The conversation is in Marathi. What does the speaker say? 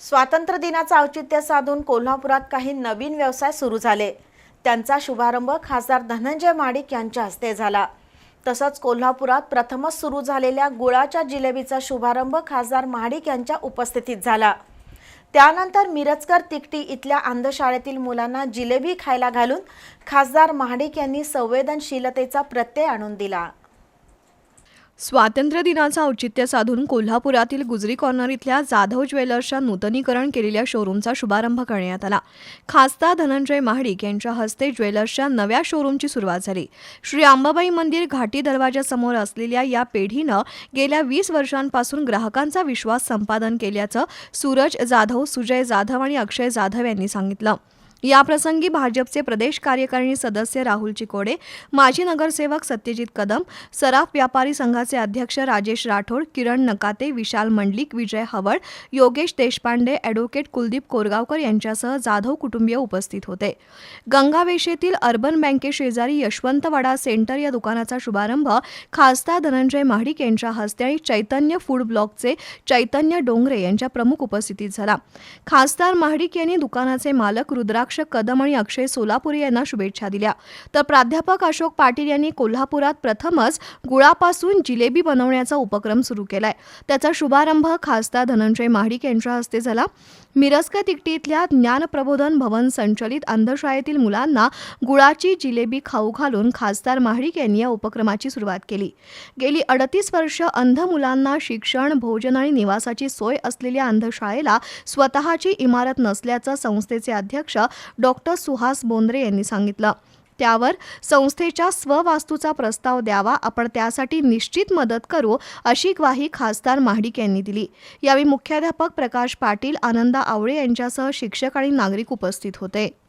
स्वातंत्र्य दिनाचं औचित्य साधून कोल्हापुरात काही नवीन व्यवसाय सुरू झाले. त्यांचा शुभारंभ खासदार धनंजय माडिक यांच्या हस्ते झाला. तसंच कोल्हापुरात प्रथमच सुरू झालेल्या गुळाच्या जिलेबीचा शुभारंभ खासदार महाडिक यांच्या उपस्थितीत झाला. त्यानंतर मिरजकर तिकटी इथल्या अंधशाळेतील मुलांना जिलेबी खायला घालून खासदार महाडिक यांनी संवेदनशीलतेचा प्रत्यय आणून दिला. स्वातंत्र्य दिनाचं औचित्य साधून कोल्हापुरातील गुजरी कॉर्नर इथल्या जाधव ज्वेलर्सच्या नूतनीकरण केलेल्या शोरूमचा शुभारंभ करण्यात आला. खासदार धनंजय महाडिक यांच्या हस्ते ज्वेलर्सच्या नव्या शोरूमची सुरुवात झाली. श्री अंबाबाई मंदिर घाटी दरवाजासमोर असलेल्या या पेढीनं गेल्या वीस वर्षांपासून ग्राहकांचा विश्वास संपादन केल्याचं सूरज जाधव सुजय जाधव आणि अक्षय जाधव यांनी सांगितलं. याप्रसंगी भाजपचे प्रदेश कार्यकारिणी सदस्य राहुल चिकोडे माजी नगरसेवक सत्यजित कदम सराफ व्यापारी संघाचे अध्यक्ष राजेश राठोड किरण नकाते विशाल मंडलिक विजय हवळ योगेश देशपांडे ॲडव्होकेट कुलदीप कोरगावकर यांच्यासह जाधव कुटुंबीय उपस्थित होते. गंगावेशेतील अर्बन बँकेशेजारी यशवंतवाडा सेंटर या दुकानाचा शुभारंभ खासदार धनंजय महाडिक यांच्या हस्ते आणि चैतन्य फूड ब्लॉकचे चैतन्य डोंगरे यांच्या प्रमुख उपस्थितीत झाला. खासदार महाडिक यांनी दुकानाचे मालक रुद्राक्ष कदम आणि अक्षय सोलापुरी यांना शुभेच्छा दिल्या. तर प्राध्यापक अशोक पाटील यांनी कोल्हापुरात प्रथमच गुळापासून जिलेबी बनवण्याचा उपक्रम सुरू केलाय. त्याचा शुभारंभ खासदार धनंजय महाडिक यांच्या हस्ते झाला. मिरजका तिकटी इथल्या ज्ञानप्रबोधन भवन संचलित अंधशाळेतील मुलांना गुळाची जिलेबी खाऊ घालून खासदार महाडिक यांनी या उपक्रमाची सुरुवात केली. गेली अडतीस वर्ष अंध मुलांना शिक्षण भोजन आणि निवासाची सोय असलेल्या अंधशाळेला स्वतःची इमारत नसल्याचं संस्थेचे अध्यक्ष डॉक्टर सुहास बोंद्रे यांनी सांगितलं. त्यावर संस्थेच्या स्ववास्तूचा प्रस्ताव द्यावा आपण त्यासाठी निश्चित मदत करू अशी ग्वाही खासदार महाडिक यांनी दिली. यावेळी मुख्याध्यापक प्रकाश पाटील आनंदा आवळे यांच्यासह शिक्षक आणि नागरिक उपस्थित होते.